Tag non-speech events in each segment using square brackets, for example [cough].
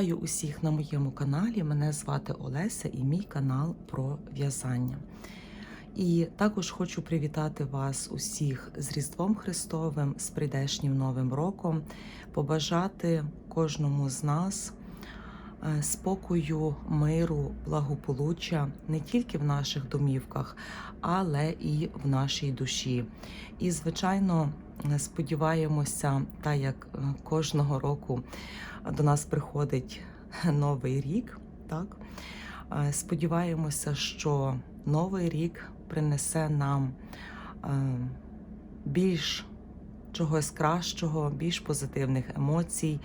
Вітаю усіх на моєму каналі. Мене звати Олеся і мій канал про в'язання. І також хочу привітати вас усіх з Різдвом Христовим, з прийдешнім Новим роком, побажати кожному з нас спокою, миру, благополуччя не тільки в наших домівках, але і в нашій душі. І, звичайно, е, сподіваємося, так як е, кожного року до нас приходить [laughs] новий рік, так е, сподіваємося, що новий рік принесе нам е, більш чогось кращого, більш позитивних емоцій,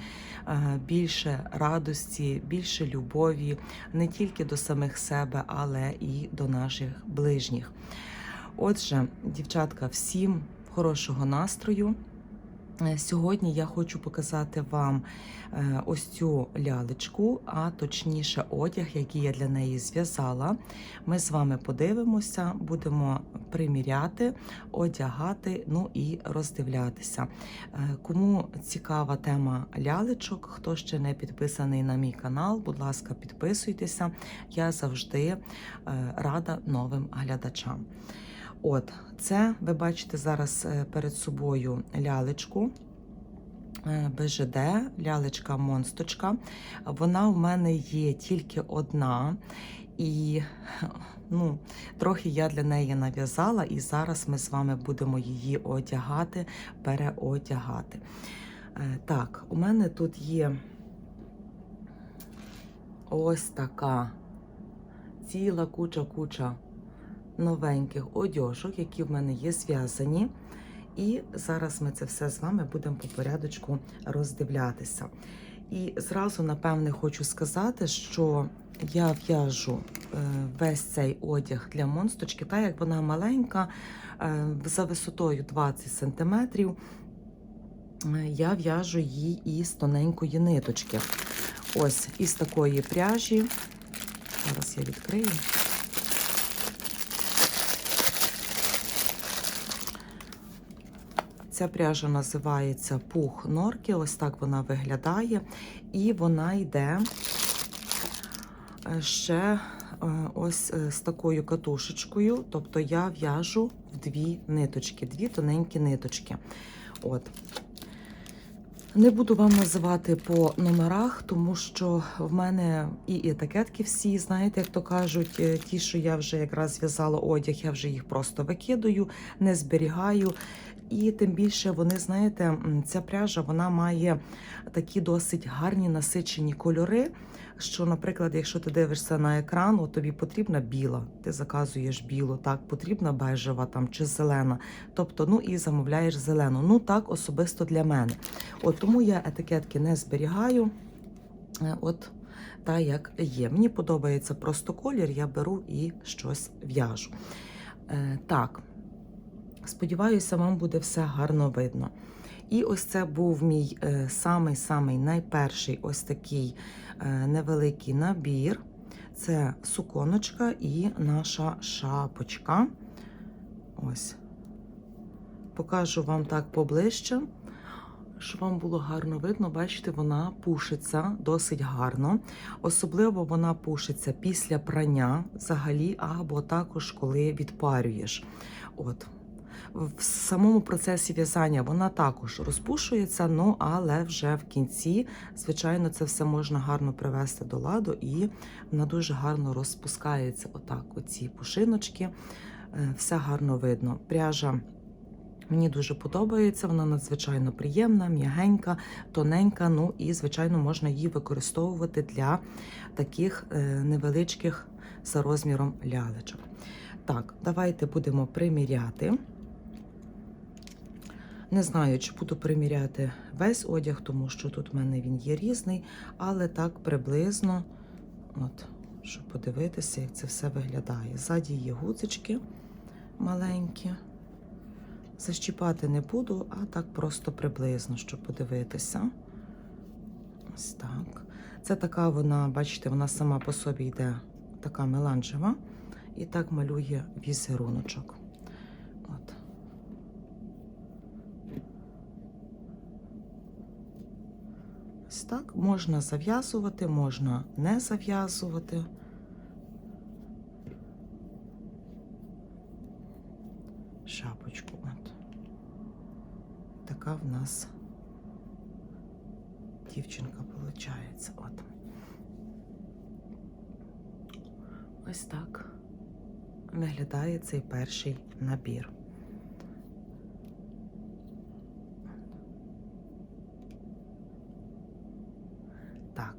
е, більше радості, більше любові не тільки до самих себе, але і до наших ближніх. Отже, дівчатка, всім хорошого настрою. Е, Сьогодні я хочу показати вам е, ось цю лялечку, а точніше одяг, який я для неї зв'язала. Ми з вами подивимося, будемо приміряти, одягати, ну і роздивлятися. Е, Кому цікава тема лялечок, хто ще не підписаний на мій канал, будь ласка, підписуйтеся. Я завжди рада новим глядачам. От, це ви бачите зараз е, перед собою лялечку. е, БЖД, лялечка монсточка. Вона в мене є тільки одна. І ну, трохи я для неї нав'язала, і зараз ми з вами будемо її одягати, переодягати. Е, Так, у мене тут є ось така ціла куча-куча новеньких одяжок, які в мене є зв'язані. І зараз ми це все з вами будемо по порядочку роздивлятися. І зразу, напевне, хочу сказати, що я в'яжу е, весь цей одяг для монсточки, так як вона маленька, е, за висотою 20 см. Я в'яжу її із тоненької ниточки. Ось із такої пряжі. Зараз я відкрию. Ця пряжа називається пух норки. Ось так вона виглядає. І вона йде е, ще е, ось е, з такою катушечкою. Тобто я в'яжу в дві ниточки, дві тоненькі ниточки. От. Не буду вам називати по номерах, тому що в мене і етикетки всі, знаєте, як то кажуть, ті, що я вже якраз зв'язала одяг, я вже їх просто викидаю, не зберігаю. І тим більше вони, знаєте, ця пряжа вона має такі досить гарні насичені кольори. Що, наприклад, якщо ти дивишся на екран, от тобі потрібна біла, ти заказуєш білу, так, потрібна бежева там чи зелена. Тобто, ну і замовляєш зелену. Ну так особисто для мене. От тому я етикетки не зберігаю. Е, От та як є. Мені подобається просто колір, я беру і щось в'яжу. Е, так, сподіваюся, вам буде все гарно видно. І ось це був мій е, самий-самий найперший ось такий е, невеликий набір. Це суконочка і наша шапочка. Ось. Покажу вам так поближче, щоб вам було гарно видно. Бачите, вона пушиться досить гарно. Особливо вона пушиться після прання взагалі, або також коли відпарюєш. От. В самому процесі в'язання вона також розпушується, ну але вже в кінці, звичайно, це все можна гарно привести до ладу, і вона дуже гарно розпускається. Отак, оці пушиночки, Е, все гарно видно. Пряжа мені дуже подобається, вона надзвичайно приємна, м'ягенька, тоненька. Ну і, звичайно, можна її використовувати для таких е, невеличких за розміром лялечок. Так, давайте будемо приміряти. Не знаю, чи буду приміряти весь одяг, тому що тут в мене він є різний, але так приблизно, от, щоб подивитися, як це все виглядає. Ззаді є гудзички маленькі. Защіпати не буду, а так просто приблизно, щоб подивитися. Ось так. Це така вона, бачите, вона сама по собі йде така меланжева і так малює візеруночок. От. Ось так. Можна зав'язувати, можна не зав'язувати. Шапочку. От. Така в нас дівчинка виходить. От. Ось так виглядає цей перший набір. Так.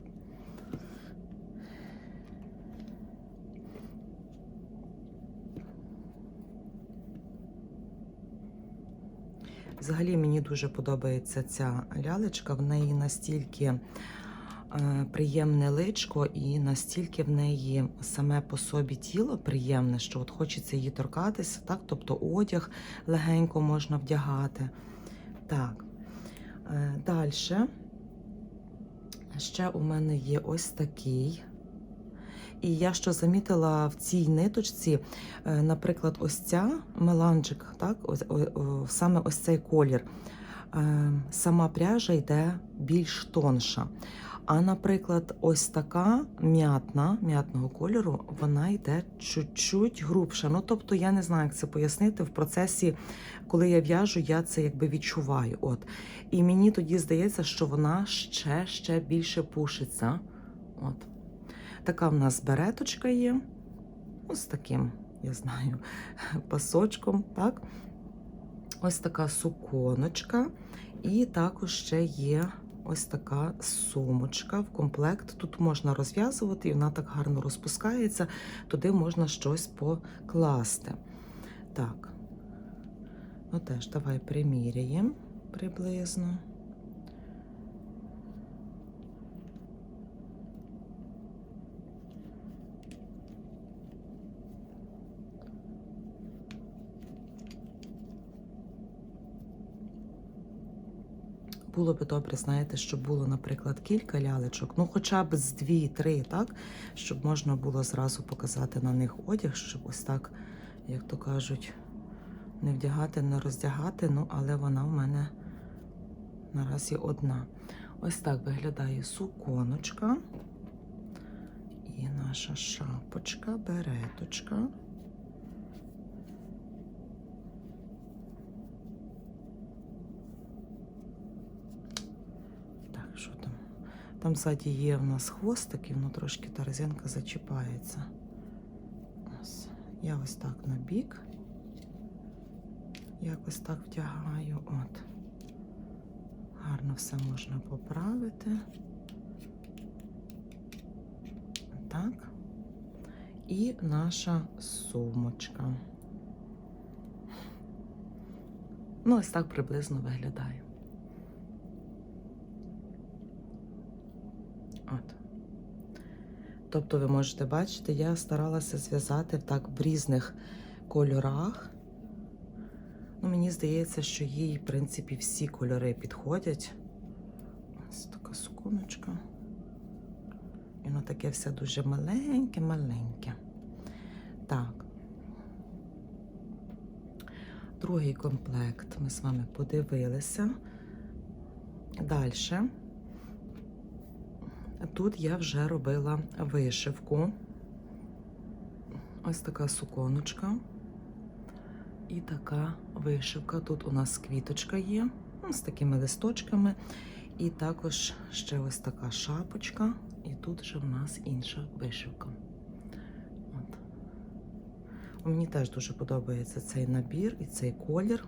Взагалі мені дуже подобається ця лялечка. В неї настільки е, приємне личко, і настільки в неї саме по собі тіло приємне, що от хочеться її торкатися, так? Тобто одяг легенько можна вдягати. Так. Е, Далі. Ще у мене є ось такий. І я що замітила в цій ниточці, е, наприклад, ось ця меланжик, так, ось, саме ось цей колір. е, Сама пряжа йде більш тонша. А, наприклад, ось така м'ятна, м'ятного кольору, вона йде чуть-чуть грубша. Ну, тобто, я не знаю, як це пояснити. В процесі, коли я в'яжу, я це якби відчуваю. От. І мені тоді здається, що вона ще, ще більше пушиться. От. Така в нас береточка є. Ось таким, я знаю, [laughs] пасочком. Так? Ось така суконочка. І також ще є ось така сумочка в комплект. Тут можна розв'язувати, і вона так гарно розпускається. Туди можна щось покласти. Так. Ну теж давай приміряємо приблизно. Було би добре, знаєте, щоб було, наприклад, кілька лялечок, ну хоча б з дві-три, так? Щоб можна було зразу показати на них одяг, щоб ось так, як то кажуть, не вдягати, не роздягати. Ну, але вона в мене наразі одна. Ось так виглядає суконочка. І наша шапочка, береточка. Так, що там? Там ззаді є в нас хвостик, і воно трошки та резинка зачіпається. Ось. Я ось так на бік. Якось так втягаю. От. Гарно все можна поправити. Так. І наша сумочка. Ну, ось так приблизно виглядає. От. Тобто, ви можете бачити, я старалася зв'язати так в різних кольорах. Ну, мені здається, що їй, в принципі, всі кольори підходять. Ось така суконочка. І воно таке все дуже маленьке-маленьке. Так. Другий комплект ми з вами подивилися. Далі. Тут я вже робила вишивку. Ось така суконочка. І така вишивка. Тут у нас квіточка є ну, з такими листочками. І також ще ось така шапочка. І тут вже в нас інша вишивка. От. Мені теж дуже подобається цей набір і цей колір.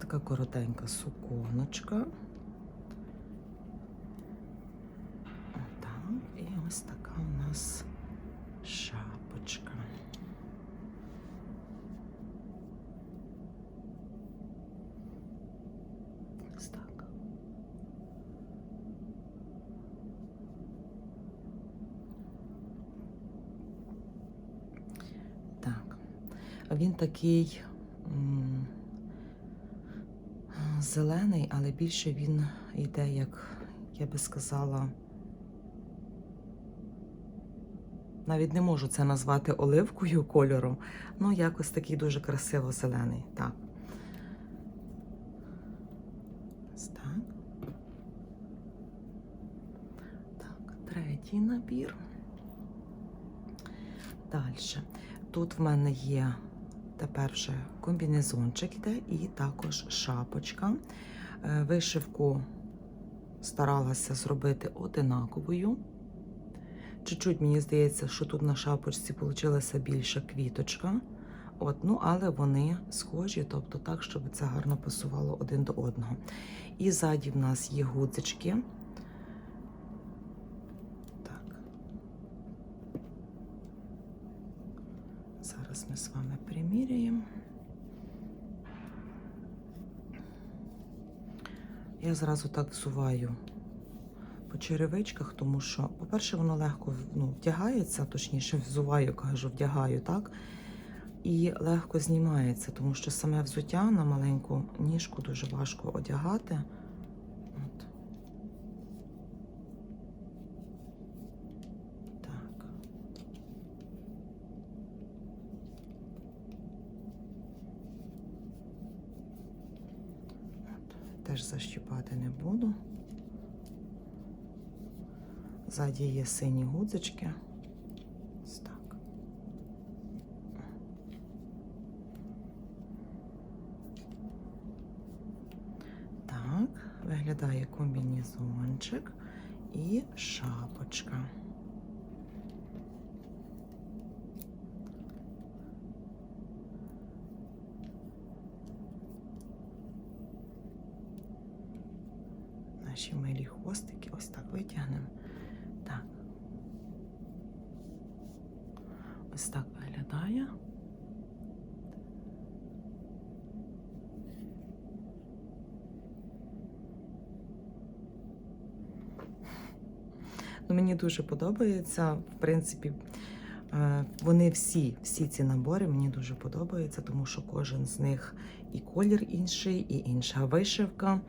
Така коротенька суконочка. Так, і ось така у нас шапочка. Ось так. Так. Він такий зелений, але більше він йде, як я би сказала, навіть не можу це назвати оливкою кольором, ну якось такий дуже красиво зелений. так. Ось так. Так, третій набір. Далі. Тут в мене є тепер вже комбінезончик іде і також шапочка. Е, Вишивку старалася зробити одинаковою. Чуть-чуть мені здається, що тут на шапочці вийшла більша квіточка. От, ну, але вони схожі, тобто так, щоб це гарно пасувало один до одного. І ззаді в нас є гудзички. Так. Зараз ми з вами приміряємо. Я зразу так взуваю по черевичках, тому що, по-перше, воно легко ну, вдягається, точніше, взуваю, кажу, вдягаю, так? І легко знімається, тому що саме взуття на маленьку ніжку дуже важко одягати. От. Так. От. Теж защіпати не буду. Ззаді є сині гудзички. Ось так. Так, виглядає комбінезончик і шапочка. Наші милі хвостики ось так витягнемо. Так. Ось так виглядає. Ну, мені дуже подобається. В принципі, е, вони всі, всі ці набори мені дуже подобаються, тому що кожен з них і колір інший, і інша вишивка.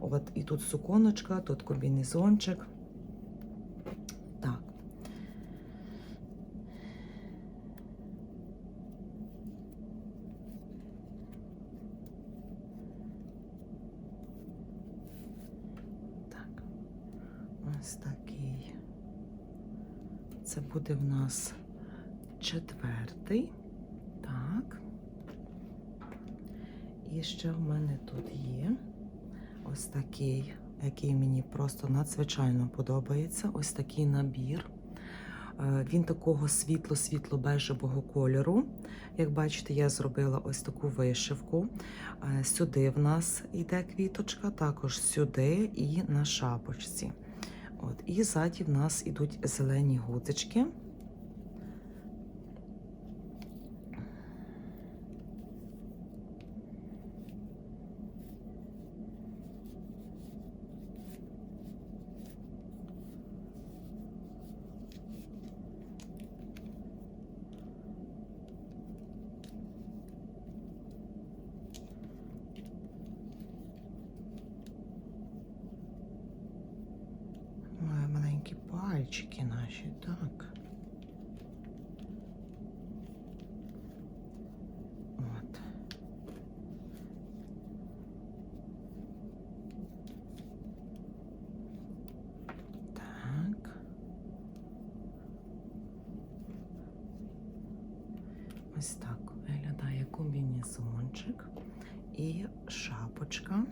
От і тут суконочка, тут комбінезончик. Так. Так. Ось такий. Це буде в нас четвертий. Так. І ще в мене тут є ось такий, який мені просто надзвичайно подобається. Ось такий набір. Е, Він такого світло-світло-бежевого кольору. Як бачите, я зробила ось таку вишивку. Е, Сюди в нас йде квіточка, також сюди і на шапочці. От, І ззаді в нас йдуть зелені гудзички. Ой, маленькі пальчики наші, так. От. Так. Ось так виглядає комбінезончик і шапочка.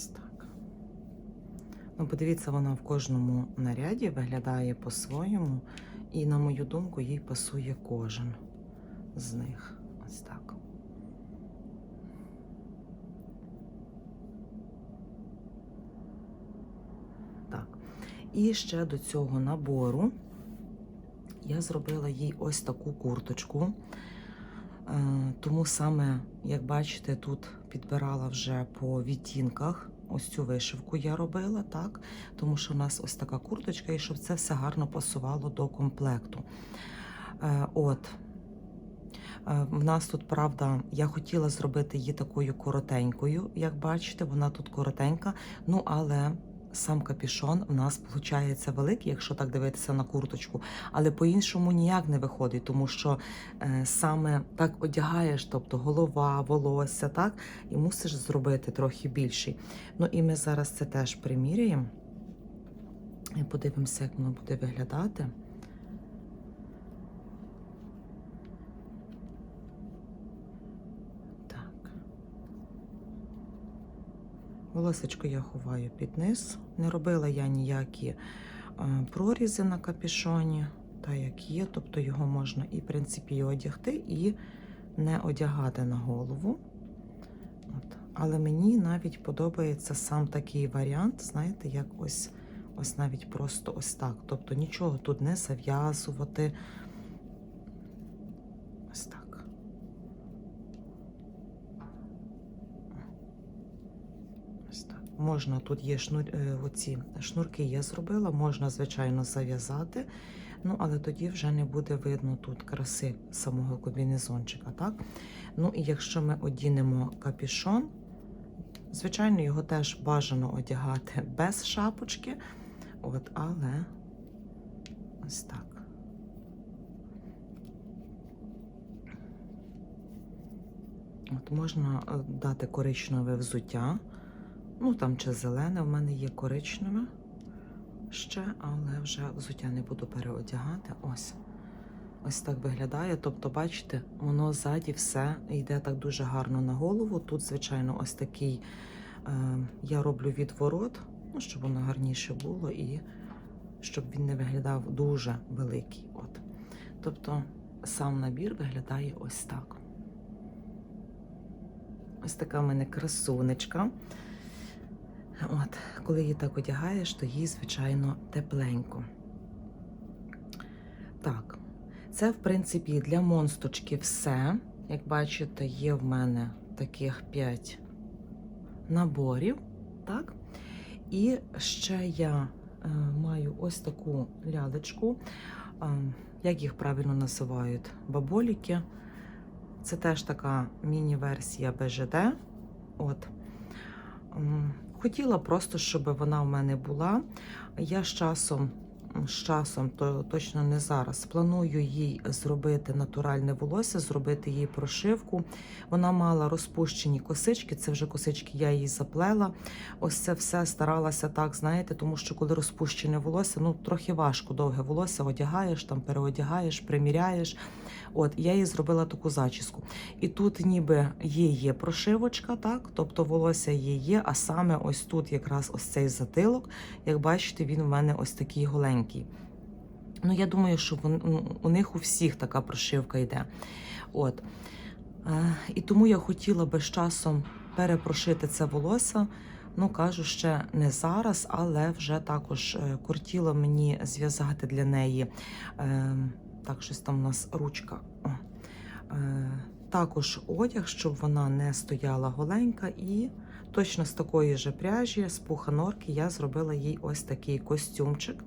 Ось так. Ну, подивіться, вона в кожному наряді виглядає по-своєму, і, на мою думку, їй пасує кожен з них. Ось так. Так. І ще до цього набору я зробила їй ось таку курточку. Е, Тому саме, як бачите, тут підбирала вже по відтінках. Ось цю вишивку я робила, так? Тому що у нас ось така курточка, і щоб це все гарно пасувало до комплекту. Е, От, Е, В нас тут, правда, я хотіла зробити її такою коротенькою, як бачите, вона тут коротенька. Ну, але сам капішон в нас виходить великий, якщо так дивитися на курточку. Але по-іншому ніяк не виходить, тому що е, саме так одягаєш, тобто голова, волосся, так, і мусиш зробити трохи більший. Ну і ми зараз це теж приміряємо. Подивимося, як воно буде виглядати. Так. Волосечко я ховаю під низ. Не робила я ніякі е, прорізи на капішоні, та як є, тобто його можна і, в принципі, і одягти, і не одягати на голову. От. Але мені навіть подобається сам такий варіант, знаєте, як ось, ось навіть просто ось так. Тобто нічого тут не зав'язувати. Ось так. Ось так. Можна тут є шнур, е, оці шнурки, я зробила, можна, звичайно, зав'язати. Ну, але тоді вже не буде видно тут краси самого комбінезончика, так? Ну і якщо ми одінемо капішон, звичайно, його теж бажано одягати без шапочки. От, але ось так. От можна е, дати коричневе взуття. Ну, там чи зелене, в мене є коричневе ще, але вже взуття не буду переодягати. Ось. Ось так виглядає. Тобто, бачите, воно ззаді все йде так дуже гарно на голову. Тут, звичайно, ось такий е, я роблю відворот, ну, щоб воно гарніше було і щоб він не виглядав дуже великий. От. Тобто сам набір виглядає ось так. Ось така в мене красунечка. От, коли її так одягаєш, то їй, звичайно, тепленько. Так, це, в принципі, для монсточки все. Як бачите, є в мене таких 5 наборів. Так? І ще я е, маю ось таку лялечку. Е, як їх правильно називають? Баболіки. Це теж така міні-версія БЖД. От. Хотіла просто, щоб вона в мене була. Я з часом, з часом, то точно не зараз, планую їй зробити натуральне волосся, зробити їй прошивку. Вона мала розпущені косички, це вже косички я їй заплела. Ось це все старалася так, знаєте, тому що коли розпущене волосся, ну трохи важко довге волосся одягаєш, там переодягаєш, приміряєш. От я їй зробила таку зачіску. І тут ніби є, є прошивочка, так, тобто волосся є, є, а саме ось тут якраз ось цей затилок, як бачите, він у мене ось такий голенький. Ну, я думаю, що ну, у них у всіх така прошивка йде. От. І тому я хотіла би з часом перепрошити це волосся. Ну, кажу, ще не зараз, але вже також е, кортіло мені зв'язати для неї. Е, так, щось там у нас ручка. Е, також одяг, щоб вона не стояла голенька, і точно з такої же пряжі, з пуха норки, я зробила їй ось такий костюмчик,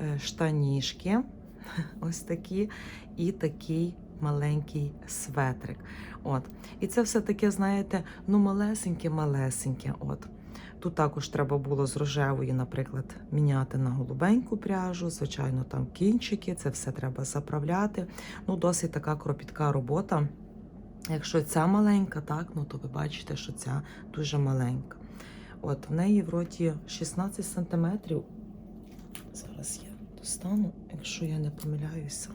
е, штанішки, [laughs] ось такі, і такий маленький светрик. От. І це все таке, знаєте, ну малесеньке-малесеньке. От. Тут також треба було з рожевої, наприклад, міняти на голубеньку пряжу. Звичайно, там кінчики, це все треба заправляти. Ну, досить така кропітка робота. Якщо ця маленька, так, ну то ви бачите, що ця дуже маленька. От в неї вроді 16 сантиметрів. Зараз я достану, якщо я не помиляюся.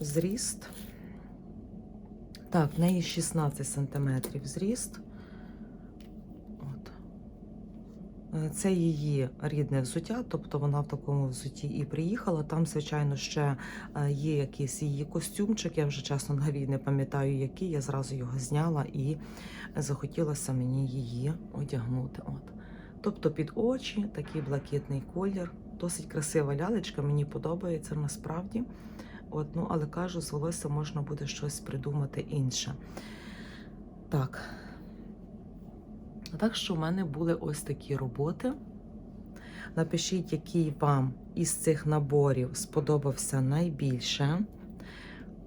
Зріст. Так, в неї 16 сантиметрів зріст. От. Е, Це її рідне взуття, тобто вона в такому взутті і приїхала. Там, звичайно, ще е, є якийсь її костюмчик. Я вже чесно [laughs] навіть не пам'ятаю, який. Я зразу його зняла і захотілося мені її одягнути. От. Тобто під очі такий блакитний колір. Досить красива лялечка, мені подобається насправді. От, ну, але кажу, з волосся можна буде щось придумати інше. Так. Так що в мене були ось такі роботи. Напишіть, який вам із цих наборів сподобався найбільше.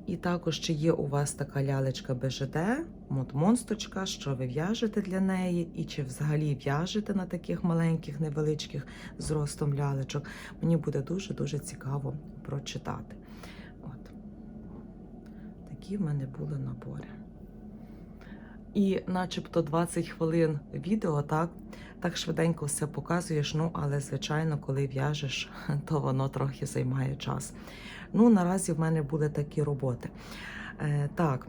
І також, чи є у вас така лялечка БЖД, монсточка, що ви в'яжете для неї, і чи взагалі в'яжете на таких маленьких, невеличких зростом лялечок. Мені буде дуже-дуже цікаво прочитати. От. Такі в мене були набори. І начебто 20 хвилин відео, так, так швиденько все показуєш. Ну, але звичайно, коли в'яжеш, [laughs] то воно трохи займає час. Ну, наразі в мене були такі роботи. Е, так,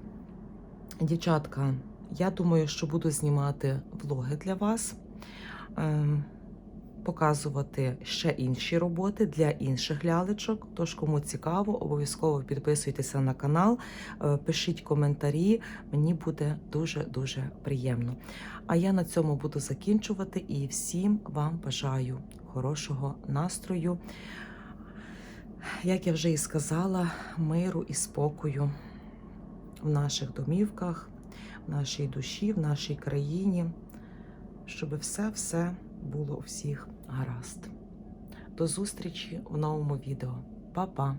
дівчатка, я думаю, що буду знімати влоги для вас. Е, Показувати ще інші роботи для інших лялечок. Тож, кому цікаво, обов'язково підписуйтеся на канал, е, пишіть коментарі. Мені буде дуже-дуже приємно. А я на цьому буду закінчувати і всім вам бажаю хорошого настрою. Як я вже і сказала, миру і спокою в наших домівках, в нашій душі, в нашій країні, щоб все-все було у всіх гаразд. До зустрічі в новому відео. Па-па!